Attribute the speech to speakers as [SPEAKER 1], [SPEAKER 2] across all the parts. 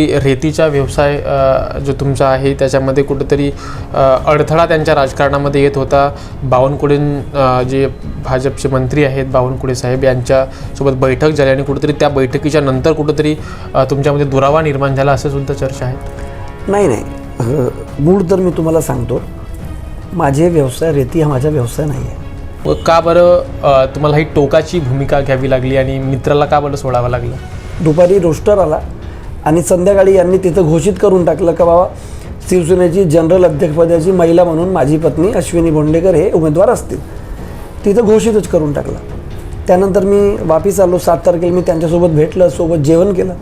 [SPEAKER 1] रेतीचा व्यवसाय जो तुमचा आहे त्याच्यामध्ये कुठेतरी अडथळा त्यांच्या राजकारणामध्ये येत होता. बावनकुळे जे भाजपचे मंत्री आहेत बावनकुळे साहेब यांच्यासोबत बैठक झाली आणि कुठेतरी त्या बैठकीच्या नंतर कुठेतरी तुमच्यामध्ये दुरावा निर्माण झाला असं सुद्धा चर्चा आहे?
[SPEAKER 2] नाही नाही. मूळ तर मी तुम्हाला सांगतो माझे व्यवसाय रेती हा माझा व्यवसाय नाही आहे
[SPEAKER 1] व का बरं तुम्हाला ही टोकाची भूमिका घ्यावी लागली आणि मित्राला का बरं सोडावं लागलं?
[SPEAKER 2] दुपारी रोस्टर आला. आणि संध्याकाळी यांनी तिथं घोषित करून टाकलं का बाबा शिवसेनेची जनरल अध्यक्षपदाची महिला म्हणून माझी पत्नी अश्विनी भोंडेकर हे उमेदवार असतील. तिथं घोषितच करून टाकलं. त्यानंतर मी वापिस आलो सात तारखेला मी त्यांच्यासोबत भेटलं सोबत जेवण केलं.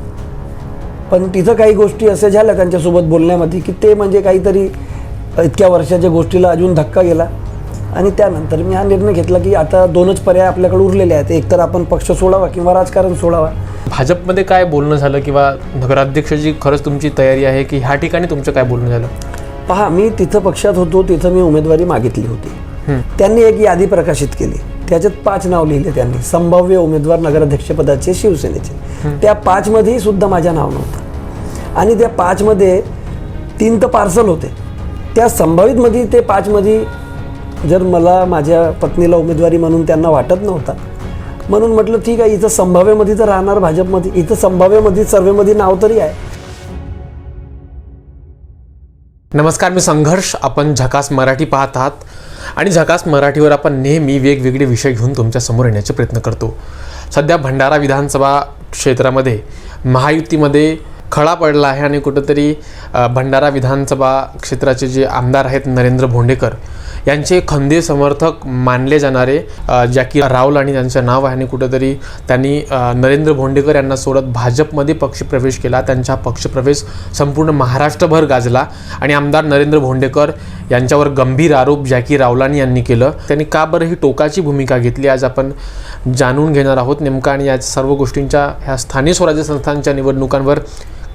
[SPEAKER 2] पण तिथं काही गोष्टी असे झाल्या त्यांच्यासोबत बोलण्यामध्ये की ते म्हणजे काहीतरी इतक्या वर्षाच्या गोष्टीला अजून धक्का गेला. आणि त्यानंतर मी हा निर्णय घेतला की आता दोनच पर्याय आपल्याकडे उरलेले आहेत. एकतर आपण पक्ष सोडावा किंवा राजकारण सोडावा.
[SPEAKER 1] भाजपमध्ये काय बोलणं झालं किंवा नगराध्यक्षाची खरंच तुमची तयारी आहे की ह्या ठिकाणी तुमचं काय बोलणं झालं?
[SPEAKER 2] पहा मी तिथं पक्षात होतो तिथं मी उमेदवारी मागितली होती. त्यांनी एक यादी प्रकाशित केली. त्याच्यात पाच नाव लिहिले त्यांनी. संभाव्य उमेदवार नगराध्यक्षपदाचे शिवसेनेचे. त्या पाचमध्येही सुद्धा माझ्या नाव नव्हतं. आणि त्या पाचमध्ये तीन तर पार्सल होते. त्या संभावितमध्ये ते पाचमध्ये जर मला माझ्या पत्नीला उमेदवारी म्हणून त्यांना वाटत नव्हता म्हणून म्हटलं ठीक आहे इथं संभाव्यमध्ये तर राहणार भाजपमध्ये. इथं संभाव्यमध्ये सर्वेमध्ये नाव तरी आहे.
[SPEAKER 1] नमस्कार मी संघर्ष. आपण झकास मराठी पाहत आहात आणि झकास मराठीवर आपण नेहमी वेगवेगळे विषय घेऊन तुमच्यासमोर येण्याचे प्रयत्न करतो. सध्या भंडारा विधानसभा क्षेत्रामध्ये महायुतीमध्ये खळा पडला आहे आणि कुठंतरी भंडारा विधानसभा क्षेत्राचे जे आमदार आहेत नरेंद्र भोंडेकर यांचे खंदे समर्थक मानले जाणारे जॅकी राहुल आणि त्यांचं नाव आहे आणि कुठेतरी त्यांनी नरेंद्र भोंडेकर यांना सोडत भाजपमध्ये पक्षप्रवेश केला. त्यांचा पक्षप्रवेश संपूर्ण महाराष्ट्रभर गाजला आणि आमदार नरेंद्र भोंडेकर यांच्यावर गंभीर आरोप जॅकी रावलानी यांनी केलं. त्यांनी का बरं ही टोकाची भूमिका घेतली आज आपण जाणून घेणार आहोत. नेमका आणि या सर्व गोष्टींच्या ह्या स्थानिक स्वराज्य संस्थांच्या निवडणुकांवर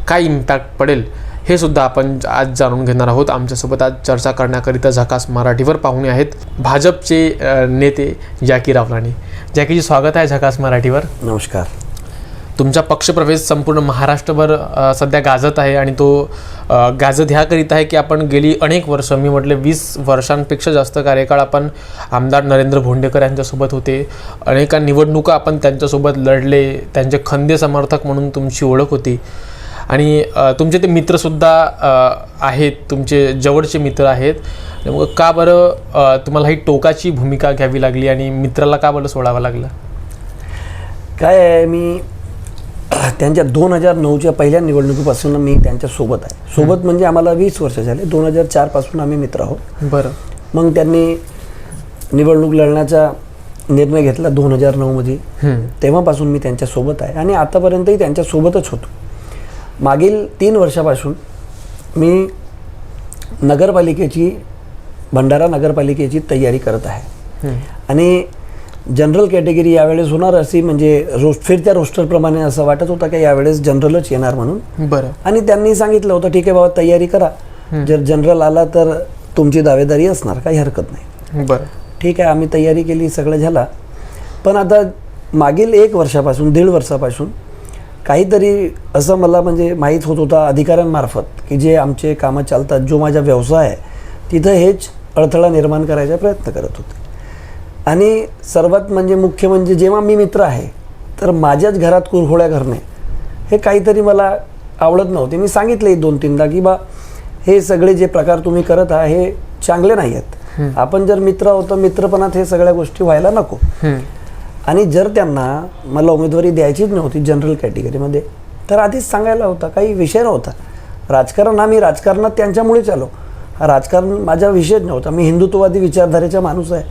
[SPEAKER 1] काय इम्पॅक्ट पडेल हे सुद्धा आपण आज जाणून घेणार आहोत. आमच्यासोबत आज चर्चा करण्याकरिता झकास मराठीवर पाहुणे आहेत भाजपचे नेते जॅकी रावलानी. जॅकीजी स्वागत आहे झकास मराठीवर.
[SPEAKER 2] नमस्कार.
[SPEAKER 1] तुमचा पक्षप्रवेश संपूर्ण महाराष्ट्रभर सध्या गाजत आहे आणि तो गाजत ह्याकरिता आहे की आपण गेली अनेक वर्ष मी म्हटले वीस वर्षांपेक्षा जास्त कार्यकाळ आपण आमदार नरेंद्र भोंडेकर यांच्यासोबत होते. अनेका निवडणुका आपण त्यांच्यासोबत लढले त्यांचे खंदे समर्थक म्हणून तुमची ओळख होती. आणि तुमचे ते मित्रसुद्धा आहेत तुमचे जवळचे मित्र आहेत. मग का बरं तुम्हाला ही टोकाची भूमिका घ्यावी लागली आणि मित्राला का बरं सोडावं लागलं?
[SPEAKER 2] काय आहे मी त्यांच्या दोन हजार नऊच्या पहिल्या निवडणुकीपासून मी त्यांच्यासोबत आहे. सोबत म्हणजे आम्हाला वीस वर्ष झाले. दोन हजार चारपासून आम्ही मित्र आहोत.
[SPEAKER 1] बरं.
[SPEAKER 2] मग त्यांनी निवडणूक लढण्याचा निर्णय घेतला दोन हजार नऊमध्ये. तेव्हापासून मी त्यांच्यासोबत आहे आणि आतापर्यंतही त्यांच्यासोबतच होतो. मागील तीन वर्षापासून मी नगरपालिकेची भंडारा नगरपालिकेची तयारी करत आहे. आणि जनरल कॅटेगरी यावेळेस होणार अशी म्हणजे रोस्ट फिरत्या रोस्टरप्रमाणे असं वाटत होतं की यावेळेस जनरलच येणार म्हणून.
[SPEAKER 1] बरं.
[SPEAKER 2] आणि त्यांनी सांगितलं होतं ठीक आहे बाबा तयारी करा. जर जनरल आला तर तुमची दावेदारी असणार काही हरकत नाही.
[SPEAKER 1] बरं.
[SPEAKER 2] ठीक आहे आम्ही तयारी केली सगळं झाला. पण आता मागील एक वर्षापासून दीड वर्षापासून काहीतरी असं मला म्हणजे माहीत होत होता अधिकाऱ्यांमार्फत की जे आमचे कामं चालतात जो माझा व्यवसाय आहे तिथं हेच अडथळा निर्माण करायचा प्रयत्न करत होते. आणि सर्वात म्हणजे मुख्य म्हणजे जेव्हा मी मित्र आहे तर माझ्याच घरात कुरघोड्या करणे हे काहीतरी मला आवडत नव्हते. मी सांगितले दोन तीनदा की बा हे सगळे जे प्रकार तुम्ही करत आहात हे चांगले नाही आहेत. आपण जर मित्र आहोत तर मित्रपणात हे सगळ्या गोष्टी व्हायला नको. आणि जर त्यांना मला उमेदवारी द्यायचीच नव्हती जनरल कॅटेगरीमध्ये तर आधीच सांगायला होता काही विषय नव्हता. राजकारण हा मी राजकारणात त्यांच्यामुळेच आलो. राजकारण माझा विषयच नव्हता. मी हिंदुत्ववादी विचारधारेचा माणूस आहे.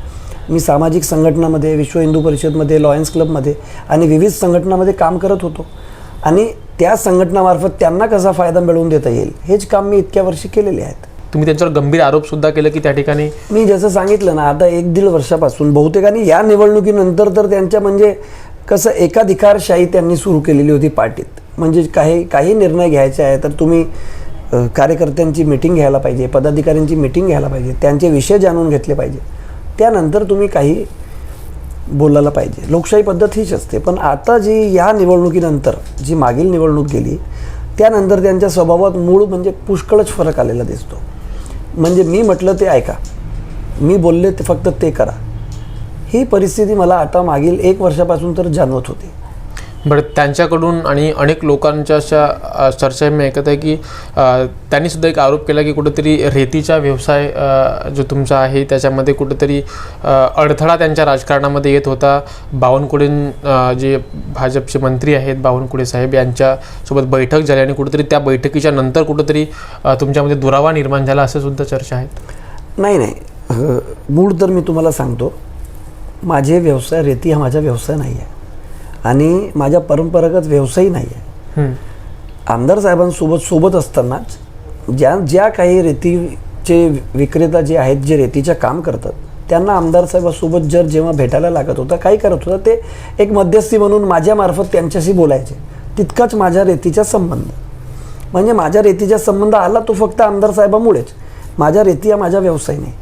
[SPEAKER 2] मी सामाजिक संघटनामध्ये विश्व हिंदू परिषदमध्ये लॉयन्स क्लबमध्ये आणि विविध संघटनामध्ये काम करत होतो. आणि त्या संघटनामार्फत त्यांना कसा फायदा मिळवून देता येईल हेच काम मी इतक्या वर्षी केलेले आहेत.
[SPEAKER 1] तुम्ही त्यांच्यावर गंभीर आरोप सुद्धा केले की त्या ठिकाणी
[SPEAKER 2] मी जसं सांगितलं ना आता एक दीड वर्षापासून बहुतेकांनी या निवडणुकीनंतर तर त्यांच्या म्हणजे कसं एकाधिकारशाही त्यांनी सुरू केलेली होती पार्टीत. म्हणजे काही काही निर्णय घ्यायचे आहे तर तुम्ही कार्यकर्त्यांची मिटिंग घ्यायला पाहिजे पदाधिकाऱ्यांची मिटिंग घ्यायला पाहिजे त्यांचे विषय जाणून घेतले पाहिजे. त्यानंतर तुम्ही काही बोलायला पाहिजे. लोकशाही पद्धत हीच असते. पण आता जी या निवडणुकीनंतर जी मागील निवडणूक गेली त्यानंतर त्यांच्या स्वभावात मूळ म्हणजे पुष्कळच फरक आलेला दिसतो. म्हणजे मी म्हटलं ते ऐका. मी बोलले ते फक्त ते करा. ही परिस्थिती मला आता मागील एक वर्षापासून तर जाणवत होती.
[SPEAKER 1] बट त्यांच्याकडून आणि अनेक लोकांच्या अशा चर्चा मी ऐकत आहे की त्यांनीसुद्धा त्यांनी सुद्धा एक आरोप केला की कुठंतरी रेतीचा व्यवसाय जो तुमचा आहे त्याच्यामध्ये कुठंतरी अडथळा त्यांच्या राजकारणामध्ये येत होता. बावनकुळे जे भाजपचे मंत्री आहेत बावनकुळे साहेब यांच्यासोबत बैठक झाली आणि कुठंतरी त्या बैठकीच्या नंतर कुठंतरी तुमच्यामध्ये दुरावा निर्माण झाला असं सुद्धा चर्चा आहेत.
[SPEAKER 2] नाही नाही. मूळ तर मी तुम्हाला सांगतो माझे व्यवसाय रेती हा माझा व्यवसाय नाही आहे आणि माझा परंपरागत व्यवसायही नाही आहे. आमदार साहेबांसोबत सोबत असतानाच ज्या ज्या काही रेतीचे विक्रेता जे आहेत जे रेतीचं काम करतात त्यांना आमदार साहेबांसोबत जर जेव्हा भेटायला लागत होता काही करत होता ते एक मध्यस्थी म्हणून माझ्यामार्फत त्यांच्याशी बोलायचे. तितकाच माझ्या रेतीचा संबंध. म्हणजे माझ्या रेतीचा संबंध आला तो फक्त आमदार साहेबामुळेच. माझ्या रेती हा माझा व्यवसाय नाही.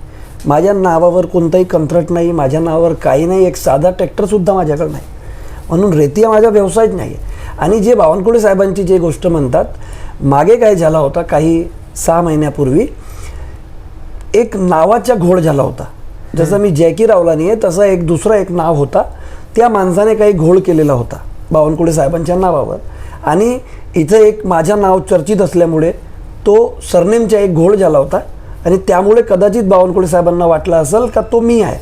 [SPEAKER 2] माझ्या नावावर कोणताही कंत्राट नाही माझ्या नावावर काही नाही एक साधा ट्रॅक्टरसुद्धा माझ्याकडे नाही. म्हणून रेती हा माझा व्यवसायच नाही आहे आणि जे बावनकुळे साहेबांची जे गोष्ट म्हणतात मागे काय झाला होता काही सहा महिन्यापूर्वी एक नावाचा घोळ झाला होता. जसं मी जॅकी रावलानी आहे तसा एक दुसरा एक नाव होता. त्या माणसाने काही घोळ केलेला होता बावनकुळे साहेबांच्या नावावर. आणि इथं एक माझं नाव चर्चित असल्यामुळे तो सरनेमचा एक घोळ झाला होता. आणि त्यामुळे कदाचित बावनकुळे साहेबांना वाटलं असेल का तो मी आहे.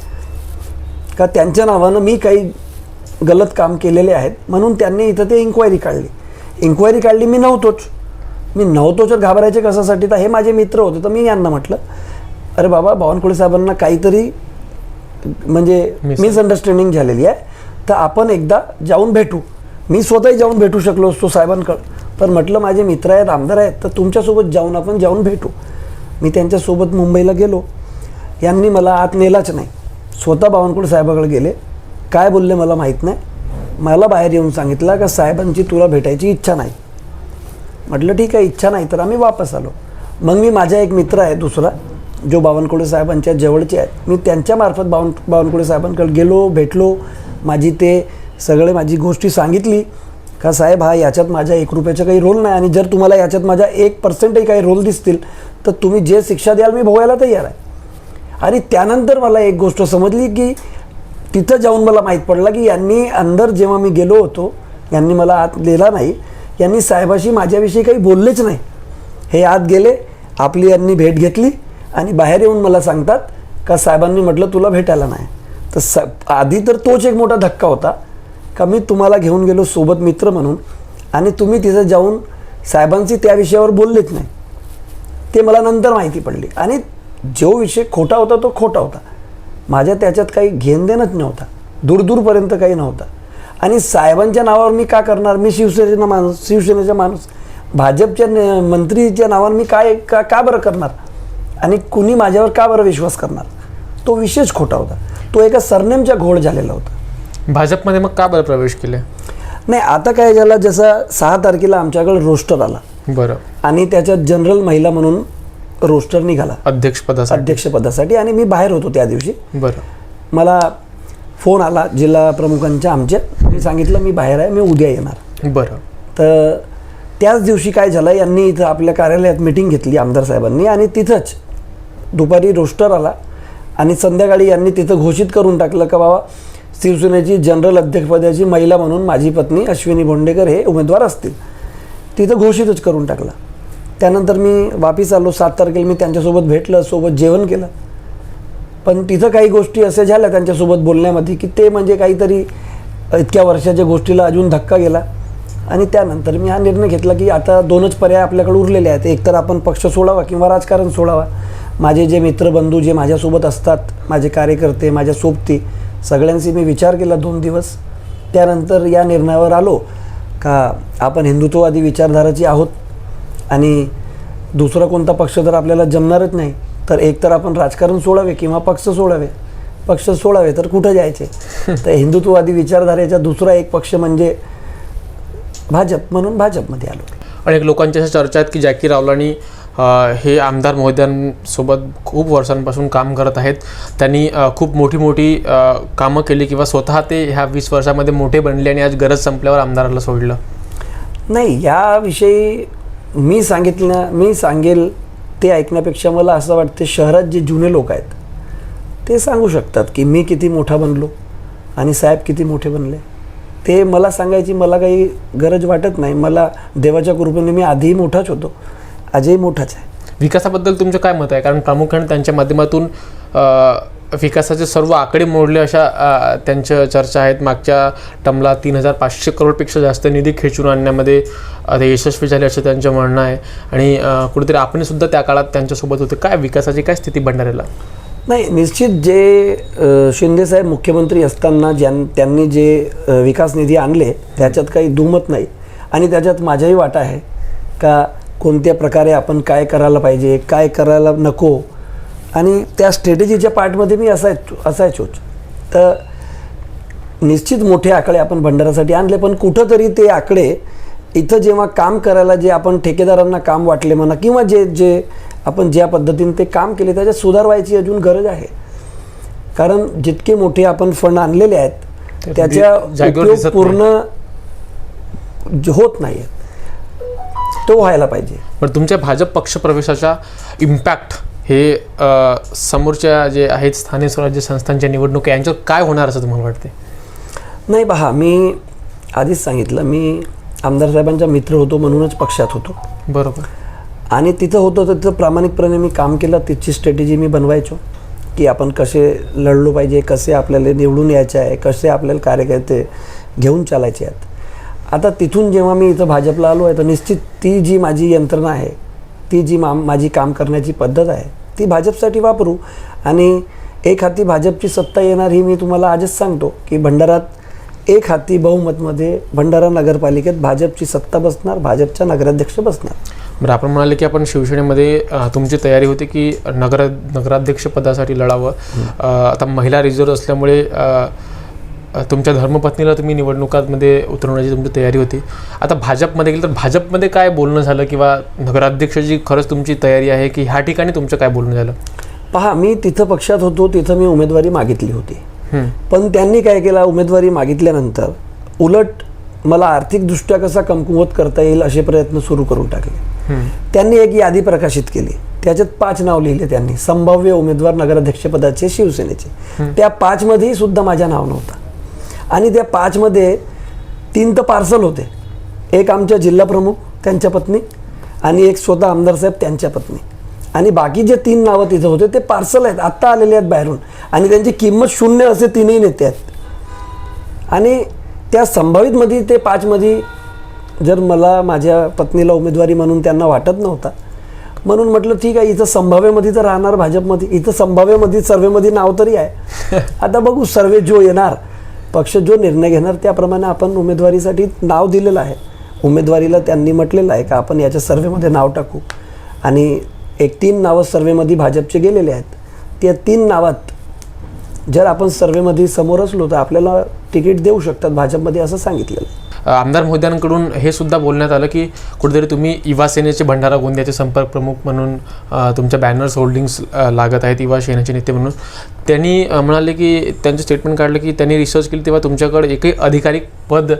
[SPEAKER 2] का त्यांच्या नावानं मी काही गलत काम केलेले आहेत म्हणून त्यांनी इथं ते इन्क्वायरी काढली. इन्क्वायरी काढली मी नव्हतोच. मी नव्हतोच तर घाबरायचे कशासाठी? तर हे माझे मित्र होते तर मी यांना म्हटलं अरे बाबा बावनकुळे साहेबांना काहीतरी म्हणजे मिसअंडरस्टँडिंग झालेली आहे. तर आपण एकदा जाऊन भेटू. मी स्वतःही जाऊन भेटू शकलो असतो साहेबांकडं. पण म्हटलं माझे मित्र आहेत आमदार आहेत तर तुमच्यासोबत जाऊन आपण जाऊन भेटू. मी त्यांच्यासोबत मुंबईला गेलो. यांनी मला आत नेलाच नाही. स्वतः बावनकुळे साहेबाकडे गेले. काय बोलले मला माहीत नाही. मला बाहेर येऊन सांगितलं का साहेबांची तुला भेटायची इच्छा नाही. म्हटलं ठीक आहे इच्छा नाही तर आम्ही वापस आलो. मग मी माझा एक मित्र आहे दुसरा जो बावनकुळे साहेबांच्या जवळचे आहेत मी त्यांच्यामार्फत बावन बावनकुळे साहेबांकडे गेलो भेटलो. माझी ते सगळे माझी गोष्टी सांगितली का साहेब हा याच्यात माझ्या एक रुपयाचा काही रोल नाही आणि जर तुम्हाला याच्यात माझ्या एक पर्सेंटही काही रोल दिसतील तर तुम्ही जे शिक्षा द्याल मी भोगायला तयार आहे. आणि त्यानंतर मला एक गोष्ट समजली की तिथं जाऊन मला माहीत पडलं की यांनी अंदर जेव्हा मी गेलो होतो यांनी मला आत दिला नाही. यांनी साहेबाशी माझ्याविषयी काही बोललेच नाही. हे आत गेले आपली यांनी भेट घेतली आणि बाहेर येऊन मला सांगतात का साहेबांनी म्हटलं तुला भेटायला नाही. तर स आधी तर तोच एक मोठा धक्का होता का मी तुम्हाला घेऊन गेलो सोबत मित्र म्हणून आणि तुम्ही तिथं जाऊन साहेबांशी त्या विषयावर बोललेच नाही. ते मला नंतर माहिती पडली आणि जो विषय खोटा होता तो खोटा होता. माझ्या त्याच्यात काही घेणदेणच नव्हता. दूरदूरपर्यंत काही नव्हता. आणि साहेबांच्या नावावर मी का करणार? मी शिवसेनेचा माणूस शिवसेनेचा माणूस. भाजपच्या न- मंत्रीच्या नावावर मी काय का का बरं करणार? आणि कुणी माझ्यावर का बरं विश्वास करणार? तो विषयच खोटा होता. तो एका सरनेमच्या घोळ झालेला होता.
[SPEAKER 1] भाजपमध्ये मग का बरं प्रवेश केले?
[SPEAKER 2] नाही आता काय झालं जसं सहा तारखेला आमच्याकडे रोस्टर आला.
[SPEAKER 1] बरं.
[SPEAKER 2] आणि त्याच्यात जनरल महिला म्हणून रोस्टर निघाला.
[SPEAKER 1] अध्यक्षपदासाठी?
[SPEAKER 2] अध्यक्षपदासाठी आणि मी बाहेर होतो त्या दिवशी.
[SPEAKER 1] बरं.
[SPEAKER 2] मला फोन आला जिल्हा प्रमुखांच्या आमच्या मी सांगितलं मी बाहेर आहे मी उद्या येणार.
[SPEAKER 1] बरं.
[SPEAKER 2] तर त्याच दिवशी काय झालं यांनी इथं आपल्या कार्यालयात मिटिंग घेतली आमदार साहेबांनी आणि तिथंच दुपारी रोस्टर आला आणि संध्याकाळी यांनी तिथं घोषित करून टाकलं का बाबा शिवसेनेची जनरल अध्यक्षपदाची महिला म्हणून माझी पत्नी अश्विनी भोंडेकर हे उमेदवार असतील. तिथं घोषितच करून टाकलं. त्यानंतर मी वापिस आलो सात तारखेला मी त्यांच्यासोबत भेटलं सोबत जेवण केलं. पण तिथं काही गोष्टी असे झाल्या त्यांच्यासोबत बोलण्यामध्ये की ते म्हणजे काहीतरी इतक्या वर्षाच्या गोष्टीला अजून धक्का गेला. आणि त्यानंतर मी हा निर्णय घेतला की आता दोनच पर्याय आपल्याकडे उरलेले आहेत. एकतर आपण पक्ष सोडावा किंवा राजकारण सोडावा. माझे जे मित्रबंधू जे माझ्यासोबत असतात माझे कार्यकर्ते माझ्या सोबती सगळ्यांशी मी विचार केला दोन दिवस. त्यानंतर या निर्णयावर आलो का आपण हिंदुत्ववादी विचारधाराची आहोत. आणि दुसरा कोणता पक्ष तर आपल्याला जमणारच नाही तर एक तर आपण राजकारण सोडावे किंवा पक्ष सोडावे. पक्ष सोडावे तर कुठं जायचे? तर हिंदुत्ववादी विचारधारेचा दुसरा एक पक्ष म्हणजे भाजप म्हणून भाजपमध्ये आलो.
[SPEAKER 1] अनेक लोकांच्या अशा चर्चा आहेत की जॅकी रावलानी हे आमदार महोदयांसोबत खूप वर्षांपासून काम करत आहेत. त्यांनी खूप मोठी मोठी कामं केली किंवा स्वतः ते ह्या वीस वर्षामध्ये मोठे बनले आणि आज गरज संपल्यावर आमदाराला सोडलं.
[SPEAKER 2] नाही याविषयी मी सांगितलं मी सांगेल ते ऐकण्यापेक्षा मला असं वाटतं शहरात जे जुने लोक आहेत ते सांगू शकतात की मी किती मोठा बनलो आणि साहेब किती मोठे बनले. ते मला सांगायची मला काही गरज वाटत नाही. मला देवाच्या कृपेने मी आधीही मोठाच होतो आजही मोठाच आहे.
[SPEAKER 1] विकासाबद्दल तुमचं काय मत आहे? कारण प्रामुख्याने त्यांच्या माध्यमातून विकासाचे सर्व आकडे मोडले अशा त्यांच्या चर्चा आहेत. मागच्या टमला तीन हजार पाचशे करोडपेक्षा जास्त निधी खेचून आणण्यामध्ये ते यशस्वी झाले असं त्यांचं म्हणणं आहे. आणि कुठेतरी आपणसुद्धा त्या काळात त्यांच्यासोबत होते. काय विकासाची काय स्थिती भंडाऱ्याला?
[SPEAKER 2] नाही निश्चित जे शिंदेसाहेब मुख्यमंत्री असताना ज्यां त्यांनी जे विकास निधी आणले त्याच्यात काही दुमत नाही. आणि त्याच्यात माझाही वाटा आहे का कोणत्या प्रकारे आपण काय करायला पाहिजे काय करायला नको आणि त्या स्ट्रॅटेजीच्या पार्टमध्ये मी असायच असायचोच. तर निश्चित मोठे आकडे आपण भंडारासाठी आणले पण कुठंतरी ते आकडे इथं जेव्हा काम करायला जे आपण ठेकेदारांना काम वाटले म्हणा किंवा जे जे आपण ज्या पद्धतीने ते काम केले त्याच्यात सुधार व्हायची अजून गरज आहे. कारण जितके मोठे आपण फंड आणलेले आहेत त्याच्या उपयोग पूर्ण होत नाही. तो व्हायला पाहिजे.
[SPEAKER 1] पण तुमच्या भाजप पक्षप्रवेशाचा इम्पॅक्ट हे समोरच्या जे आहेत स्थानिक स्वराज्य संस्थांच्या निवडणुका यांच्यावर काय होणार असं तुम्हाला वाटते
[SPEAKER 2] नाही पहा मी आधीच सांगितलं मी आमदार साहेबांचा मित्र होतो म्हणूनच पक्षात होतो.
[SPEAKER 1] बरोबर.
[SPEAKER 2] आणि तिथं होतं तर तिथं प्रामाणिकपणे मी काम केलं तिची स्ट्रॅटेजी मी बनवायचो की आपण कसे लढलो पाहिजे कसे आपल्याला निवडून यायचे आहे कसे आपल्याला कार्यकर्ते घेऊन चालायचे आहेत. आता तिथून जेव्हा मी इथं भाजपला आलो आहे तर निश्चित ती जी माझी यंत्रणा आहे ती जी मा माझी काम करण्याची पद्धत आहे ती भाजपसाठी वापरू. आणि एक हाती भाजपची सत्ता येणार ही मी तुम्हाला आजच सांगतो की भंडारात एक हाती बहुमतमध्ये भंडारा नगरपालिकेत भाजपची सत्ता बसणार भाजपचा नगराध्यक्ष बसणार.
[SPEAKER 1] बरं आपण म्हणाले की आपण शिवसेनेमध्ये तुमची तयारी होती की नगर नगराध्यक्ष पदासाठी लढावं आता महिला रिझर्व असल्यामुळे तुमच्या धर्मपत्नीला तुम्ही निवडणुकांमध्ये उतरवण्याची तुमची तयारी होती. आता भाजपमध्ये गेलं तर भाजपमध्ये काय बोलणं झालं किंवा नगराध्यक्षाची खरंच तुमची तयारी आहे की ह्या ठिकाणी तुमचं काय बोलणं झालं?
[SPEAKER 2] पहा मी तिथं पक्षात होतो तिथं मी उमेदवारी मागितली होती. पण त्यांनी काय केलं उमेदवारी मागितल्यानंतर उलट मला आर्थिकदृष्ट्या कसा कमकुवत करता येईल असे प्रयत्न सुरू करून टाकले. त्यांनी एक यादी प्रकाशित केली. त्याच्यात पाच नाव लिहिले त्यांनी. संभाव्य उमेदवार नगराध्यक्षपदाचे शिवसेनेचे. त्या पाचमध्येही सुद्धा माझ्या नाव नव्हता आणि त्या पाचमध्ये तीन तर पार्सल होते. एक आमच्या जिल्हा प्रमुख त्यांच्या पत्नी आणि एक स्वतः आमदार साहेब त्यांच्या पत्नी. आणि बाकी जे तीन नावं तिथं होते ते पार्सल आहेत आत्ता आलेले आहेत बाहेरून. आणि त्यांची किंमत शून्य असे तीनही नेते आहेत. आणि त्या संभावितमध्ये ते पाचमध्ये जर मला माझ्या पत्नीला उमेदवारी म्हणून त्यांना वाटत नव्हता म्हणून म्हटलं ठीक आहे इथं संभाव्यमध्ये तर राहणार भाजपमध्ये इथं संभाव्यमध्ये सर्वेमध्ये नाव तरी आहे. आता बघू सर्वे जो येणार पक्ष जो निर्णय घेणार त्याप्रमाणे आपण उमेदवारीसाठी नाव दिलेलं आहे. उमेदवारीला त्यांनी म्हटलेलं आहे का आपण याच्या सर्वेमध्ये नाव टाकू? आणि एक तीन नावं सर्वेमध्ये भाजपचे गेलेले आहेत. त्या तीन नावात जर आपण सर्वेमध्ये समोर असलो तर आपल्याला तिकीट देऊ शकतात भाजपमध्ये असं सांगितलेलं आहे.
[SPEAKER 1] आमदार मोद्यांकडून हे सुद्धा बोलण्यात आलं की कुठेतरी तुम्ही युवा सेनेचे भंडारा गोंदियाचे संपर्क प्रमुख म्हणून तुमच्या बॅनर्स होल्डिंग्स लागत आहेत युवा सेनेचे नेते म्हणून. त्यांनी म्हणाले की त्यांचं स्टेटमेंट काढलं की त्यांनी रिसर्च केली तेव्हा तुमच्याकडे एकही अधिकारिक पद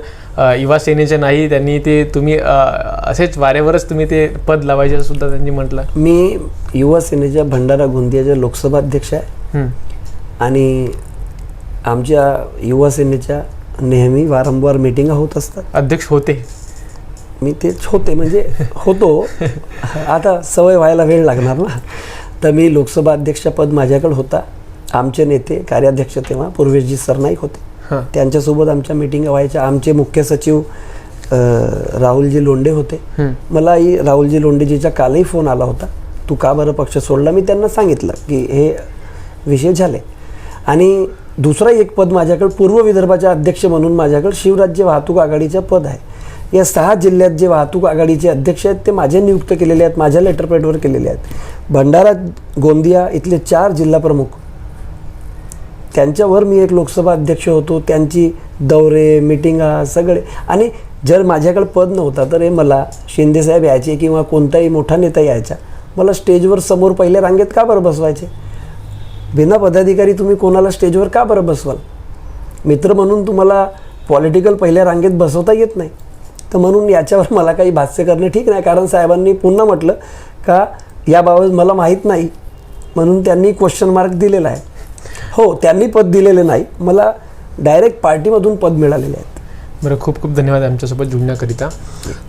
[SPEAKER 1] युवा सेनेचे नाही. त्यांनी ते तुम्ही असेच वाऱ्यावरच तुम्ही ते पद लावायचे सुद्धा त्यांनी म्हटलं.
[SPEAKER 2] मी युवा सेनेच्या भंडारा गोंदियाच्या लोकसभा अध्यक्ष आहे. आणि आमच्या युवा सेनेच्या नेहमी वारंवार मिटिंगा होत असतात.
[SPEAKER 1] अध्यक्ष होते.
[SPEAKER 2] मी तेच होते म्हणजे होतो. आता सवय व्हायला वेळ लागणार ना. तर मी लोकसभा अध्यक्षपद माझ्याकडे होता. आमचे नेते कार्याध्यक्ष तेव्हा पूर्वेशजी सरनाईक होते. त्यांच्यासोबत आमच्या मिटिंग व्हायच्या. आमचे मुख्य सचिव राहुलजी लोंढे होते. मलाही राहुलजी लोंढेजीचा कालही फोन आला होता. तू का बरं पक्ष सोडला? मी त्यांना सांगितलं की हे विषय झाले. आणि दुसरा एक पद माझ्याकडे पूर्व विदर्भाच्या अध्यक्ष म्हणून माझ्याकडे शिवराज्य वाहतूक आघाडीचं पद आहे. या सहा जिल्ह्यात जे वाहतूक आघाडीचे अध्यक्ष आहेत ते माझे नियुक्त केलेले आहेत माझ्या लेटरपॅडवर केलेले आहेत. भंडारा गोंदिया इथले चार जिल्हा प्रमुख. त्यांच्यावर मी एक लोकसभा अध्यक्ष होतो. त्यांची दौरे मिटिंगा सगळे. आणि जर माझ्याकडे पद नव्हता तर हे मला शिंदेसाहेब यायचे किंवा कोणताही मोठा नेता यायचा. मला स्टेजवर समोर पहिल्या रांगेत का बरं बसवायचे? बिना पदाधिकारी तुम्ही कोणाला स्टेजवर का बरं बसवाल? मित्र म्हणून तुम्हाला पॉलिटिकल पहिल्या रांगेत बसवता येत नाही. तर म्हणून याच्यावर मला काही भाष्य करणं ठीक नाही. कारण साहेबांनी पुन्हा म्हटलं का याबाबत मला माहीत नाही. म्हणून त्यांनी क्वेश्चन मार्क दिलेला आहे. हो त्यांनी पद दिलेले नाही. मला डायरेक्ट पार्टीमधून पद मिळालेले आहेत
[SPEAKER 1] बरं खूप खूप धन्यवाद आमच्यासोबत जुळण्याकरिता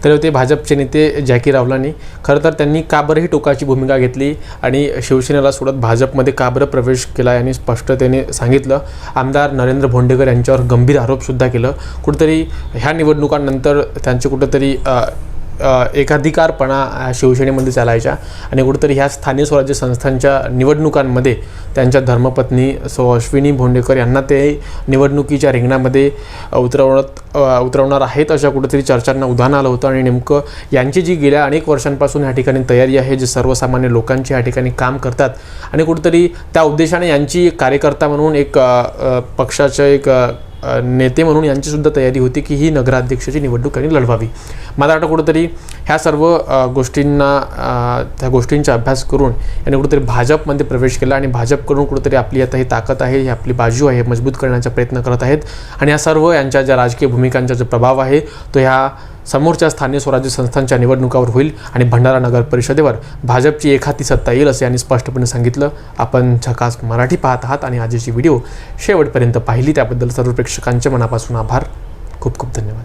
[SPEAKER 1] तर होते भाजपचे नेते जॅकी रावलांनी खरं तर त्यांनी का बरं ही टोकाची भूमिका घेतली आणि शिवसेनेला सोडत भाजपमध्ये का बरं प्रवेश केला यांनी स्पष्टतेने सांगितलं. आमदार नरेंद्र भोंडेकर यांच्यावर गंभीर आरोपसुद्धा केलं. कुठंतरी ह्या निवडणुकांनंतर त्यांचे कुठंतरी एकाधिकारपणा शिवसेनेमध्ये चालायच्या आणि कुठंतरी ह्या स्थानिक स्वराज्य संस्थांच्या निवडणुकांमध्ये त्यांच्या धर्मपत्नी सो अश्विनी भोंडेकर यांना ते निवडणुकीच्या रिंगणामध्ये उतरवत उतरवणार आहेत अशा कुठेतरी चर्चांना उधाण आलं होतं आणि नेमकं यांची जी गेल्या अनेक वर्षांपासून ह्या ठिकाणी तयारी आहे जे सर्वसामान्य लोकांची ह्या ठिकाणी काम करतात आणि कुठेतरी त्या उद्देशाने यांची कार्यकर्ता म्हणून एक पक्षाचं एक नेते म्हणून यांचीसुद्धा तयारी होती की ही नगराध्यक्षाची निवडणूक त्यांनी लढवावी. मला वाटतं कुठंतरी ह्या सर्व गोष्टींना त्या गोष्टींचा अभ्यास करून यांनी कुठंतरी भाजपमध्ये प्रवेश केला आणि भाजपकडून कुठंतरी आपली आता ही ताकद आहे ही आपली बाजू आहे मजबूत करण्याचा प्रयत्न करत आहेत. आणि या सर्व यांच्या ज्या राजकीय भूमिकांचा जो प्रभाव आहे तो ह्या समोरच्या स्थानिक स्वराज्य संस्थांच्या निवडणुकावर होईल आणि भंडारा नगर परिषदेवर भाजपची एखादी सत्ता येईल असे यांनी स्पष्टपणे सांगितलं. आपण झकास मराठी पाहत आहात आणि आजची व्हिडिओ शेवटपर्यंत पाहिली त्याबद्दल सर्व प्रेक्षकांचे मनापासून आभार. खूप खूप धन्यवाद.